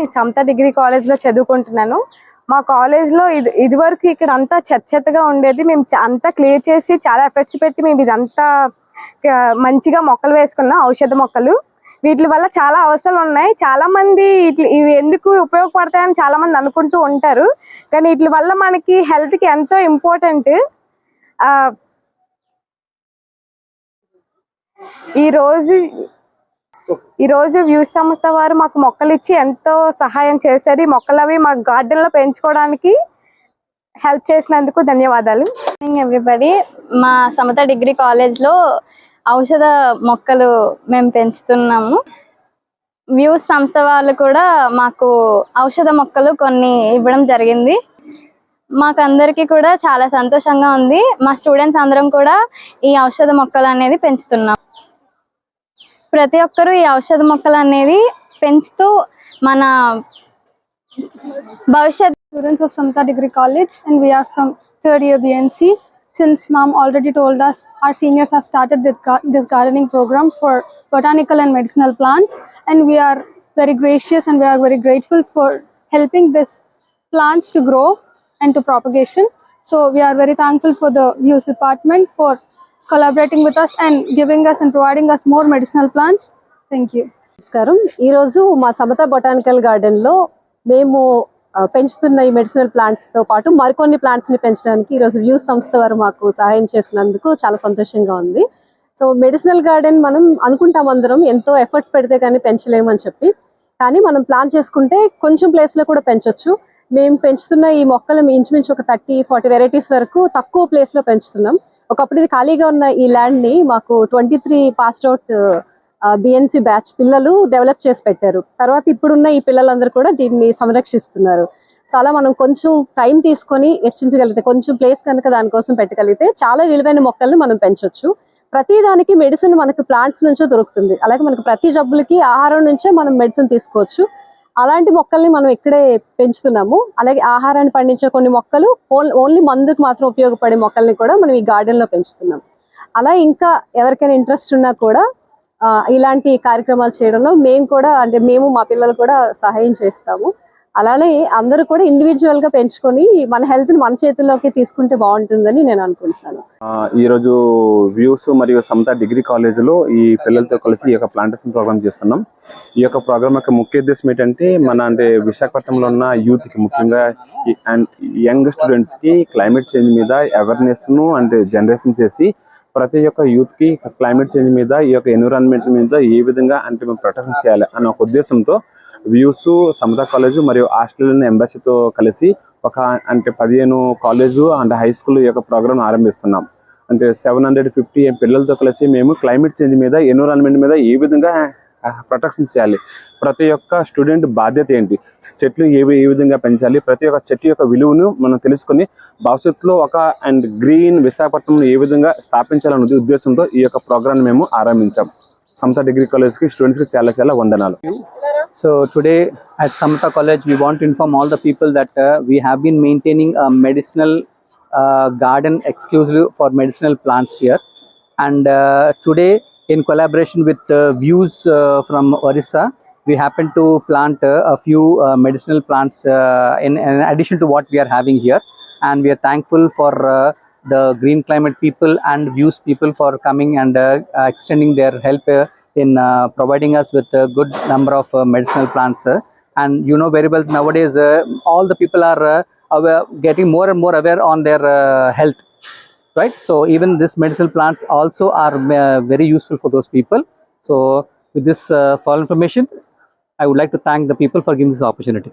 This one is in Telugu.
నేను సమత డిగ్రీ కాలేజ్లో చదువుకుంటున్నాను. మా కాలేజ్లో ఇది ఇదివరకు ఇక్కడ అంతా చెత్త చెత్తగా ఉండేది. మేము అంతా క్లియర్ చేసి చాలా ఎఫర్ట్స్ పెట్టి మేము ఇదంతా మంచిగా మొక్కలు వేసుకున్నాం ఔషధ మొక్కలు. వీటి వల్ల చాలా అవసరాలు ఉన్నాయి. చాలా మంది ఇవి ఎందుకు ఉపయోగపడతాయని చాలా మంది అనుకుంటూ ఉంటారు. కానీ వీటి వల్ల మనకి హెల్త్కి ఎంతో ఇంపార్టెంట్. ఈ రోజు ఈ రోజు వ్యూస్ సంస్థ వారు మాకు మొక్కలు ఇచ్చి ఎంతో సహాయం చేశారు. ఈ మొక్కలు అవి మా గార్డెన్లో పెంచుకోవడానికి హెల్ప్ చేసినందుకు ధన్యవాదాలు. ఎవ్రీబడి మా సమత డిగ్రీ కాలేజ్లో ఔషధ మొక్కలు మేము పెంచుతున్నాము. వ్యూస్ సంస్థ వాళ్ళు కూడా మాకు ఔషధ మొక్కలు కొన్ని ఇవ్వడం జరిగింది. మాకు అందరికీ కూడా చాలా సంతోషంగా ఉంది. మా స్టూడెంట్స్ అందరం కూడా ఈ ఔషధ మొక్కలు అనేది పెంచుతున్నాం. ప్రతి ఒక్కరూ ఈ ఔషధ మొక్కలు అనేది పెంచుతూ మన భవిష్యత్ students of Samta Degree College and we are from third year BNC. Since mom already told us, our seniors have started this, gar- this gardening program for botanical and medicinal plants and we are very gracious and we are very grateful for helping this plants to grow and to propagation. So we are very thankful for the views department for collaborating with us and giving us and providing us more medicinal plants. Thank you. నమస్కారం. ఈరోజు మా సమత బొటానికల్ గార్డెన్లో మేము పెంచుతున్న ఈ మెడిసినల్ ప్లాంట్స్తో పాటు మరికొన్ని ప్లాంట్స్ని పెంచడానికి ఈరోజు వ్యూస్ సంస్థ వారు మాకు సహాయం చేసినందుకు చాలా సంతోషంగా ఉంది. సో మెడిసినల్ గార్డెన్ మనం అనుకుంటాం అందరం ఎంతో ఎఫర్ట్స్ పెడితే కానీ పెంచలేము అని చెప్పి. కానీ మనం ప్లాన్ చేసుకుంటే కొంచెం ప్లేస్లో కూడా పెంచొచ్చు. మేము పెంచుతున్న ఈ మొక్కలు ఇంచుమించు ఒక థర్టీ ఫార్టీ వెరైటీస్ వరకు తక్కువ ప్లేస్లో పెంచుతున్నాం. ఒకప్పుడు ఇది ఖాళీగా ఉన్న ఈ ల్యాండ్ని మాకు twenty three passed out BNC batch పిల్లలు డెవలప్ చేసి పెట్టారు. తర్వాత ఇప్పుడున్న ఈ పిల్లలందరూ కూడా దీన్ని సంరక్షిస్తున్నారు. చాలా మనం కొంచెం టైం తీసుకొని హెచ్చించగలిగితే కొంచెం ప్లేస్ కనుక దానికోసం పెట్టగలిగితే చాలా విలువైన మొక్కల్ని మనం పెంచొచ్చు. ప్రతి దానికి మెడిసిన్ మనకు ప్లాంట్స్ నుంచే దొరుకుతుంది. అలాగే మనకు ప్రతి జబ్బులకి ఆహారం నుంచే మనం మెడిసిన్ తీసుకోవచ్చు. అలాంటి మొక్కల్ని మనం ఇక్కడే పెంచుతున్నాము. అలాగే ఆహారాన్ని పండించే కొన్ని మొక్కలు ఓన్లీ మందుకు మాత్రం ఉపయోగపడే మొక్కల్ని కూడా మనం ఈ గార్డెన్లో పెంచుతున్నాం. అలా ఇంకా ఎవరికైనా ఇంట్రెస్ట్ ఉన్నా కూడా ఆ, ఇలాంటి కార్యక్రమాలు చేయడంలో మేము కూడా అంటే మేము మా పిల్లలు కూడా సహాయం చేస్తాము. అలానే అందరూ కూడా ఇండివిజువల్గా పెంచుకొని మన హెల్త్ని మన చేతుల్లోకి తీసుకుంటే బాగుంటుందని నేను అనుకుంటున్నాను. ఈ ఈరోజు వ్యూస్ మరియు సమత డిగ్రీ కాలేజీలో ఈ పిల్లలతో కలిసి ఈ యొక్క ప్లాంటేషన్ ప్రోగ్రామ్ చేస్తున్నాం. ఈ యొక్క ప్రోగ్రామ్ యొక్క ముఖ్య ఉద్దేశం ఏంటంటే మన అంటే విశాఖపట్నంలో ఉన్న యూత్కి ముఖ్యంగా అండ్ యంగ్ స్టూడెంట్స్కి క్లైమేట్ చేంజ్ మీద అవేర్నెస్ను అంటే జనరేషన్ చేసి ప్రతి ఒక్క యూత్కి క్లైమేట్ చేంజ్ మీద ఈ యొక్క ఎన్విరాన్మెంట్ మీద ఏ విధంగా అంటే మేము ప్రొటెక్షన్ చేయాలి అన్న ఒక ఉద్దేశంతో వ్యూస్ సమత కాలేజ్ మరియు ఆస్ట్రేలియన్ ఎంబసీతో కలిసి ఒక అంటే పదిహేను కాలేజు అండ్ హై స్కూల్ యొక్క ప్రోగ్రామ్ ఆరంభిస్తున్నాం. అంటే సెవెన్ హండ్రెడ్ ఫిఫ్టీ పిల్లలతో కలిసి మేము క్లైమేట్ చేంజ్ మీద ఎన్విరాన్మెంట్ మీద ఏ విధంగా ప్రొటెక్షన్ చేయాలి ప్రతి ఒక్క స్టూడెంట్ బాధ్యత ఏంటి? చెట్లు ఏవి ఏ విధంగా పెంచాలి? ప్రతి ఒక్క చెట్టు యొక్క విలువను మనం తెలుసుకొని భవిష్యత్తులో ఒక అండ్ గ్రీన్ విశాఖపట్నం ఏ విధంగా స్థాపించాలనే ఉద్దేశంతో ఈ యొక్క ప్రోగ్రాం మేము ఆరంభించాం. సమత డిగ్రీ కాలేజ్కి స్టూడెంట్స్కి చాలా చాలా వందనాలు. So today at Samata college we want inform all the people that we have been maintaining medicinal garden exclusive for medicinal plants year and today in collaboration with uh, Views uh, from Orissa, we happen to plant uh, a few medicinal plants in, in addition to what we are having here. And we are thankful for the Green Climate people and Views people for coming and uh, extending their help uh, in uh, providing us with a good number of uh, medicinal plants. uh, and you know very well nowadays uh, all the people are uh, aware, getting more and more aware on their uh, health right? So even this medicinal plants also are uh, very useful for those people. So with this uh, for information i would like to thank the people for giving this opportunity